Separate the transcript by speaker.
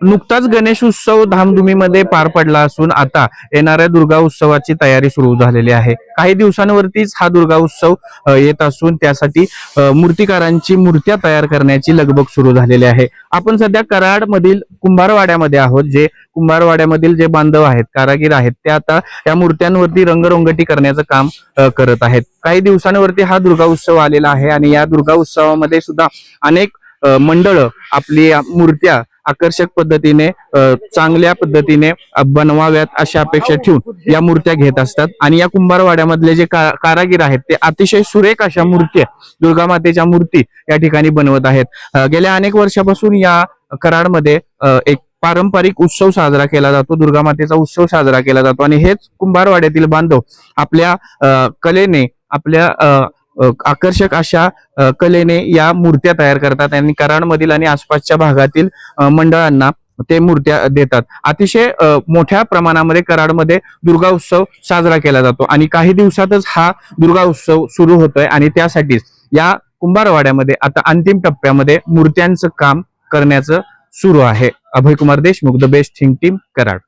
Speaker 1: नुकताच गणेश उत्सव धामधुमीमध्ये पार पडला असून आता येणाऱ्या दुर्गा उत्सवाची तयारी सुरू झालेली आहे. काही दिवसांवरतीच हा दुर्गा उत्सव येत असून त्यासाठी मूर्तिकारांची मूर्त्या तयार करण्याची लगबग सुरू झालेली आहे. आपण सध्या कराड मधील कुंभारवाड्यामध्ये आहोत जे कुंभारवाड्यामधील जे बांधव आहेत कारागीर आहेत ते आता या मूर्त्यांवरती रंगरंगटी करण्याचं काम करत आहेत. काही दिवसांवरती हा दुर्गा उत्सव आलेला आहे आणि या दुर्गा उत्सवामध्ये सुद्धा अनेक मंडळ आपली मूर्त्या आकर्षक पद्धतीने चांगल्या पद्धतीने बनवाव्यात अशा अपेक्षा ठेवून या मूर्त्या घेत असतात. आणि या कुंभारवाड्यामधले जे का- कारागीर आहेत ते अतिशय सुरेख अशा मूर्त्या दुर्गा मातेच्या मूर्ती या ठिकाणी बनवत आहेत. गेल्या अनेक वर्षापासून या कराडमध्ये एक पारंपरिक उत्सव साजरा केला जातो. दुर्गा मातेचा उत्सव साजरा केला जातो. आणि हेच कुंभारवाड्यातील बांधव आपल्या अ, कलेने आपल्या अ, आकर्षक अशा कलेने या मूर्त्या तयार करतात. आणि कराडमधील आणि आसपासच्या भागातील मंडळांना ते मूर्त्या देतात. अतिशय मोठ्या प्रमाणामध्ये कराडमध्ये दुर्गा उत्सव साजरा केला जातो. आणि काही दिवसातच हा दुर्गा उत्सव सुरू होतोय आणि त्यासाठीच या कुंभारवाड्यामध्ये आता अंतिम टप्प्यामध्ये मूर्त्यांचं काम करण्याचं सुरू आहे. Abhay Kumar Deshmukh the best think team Karad.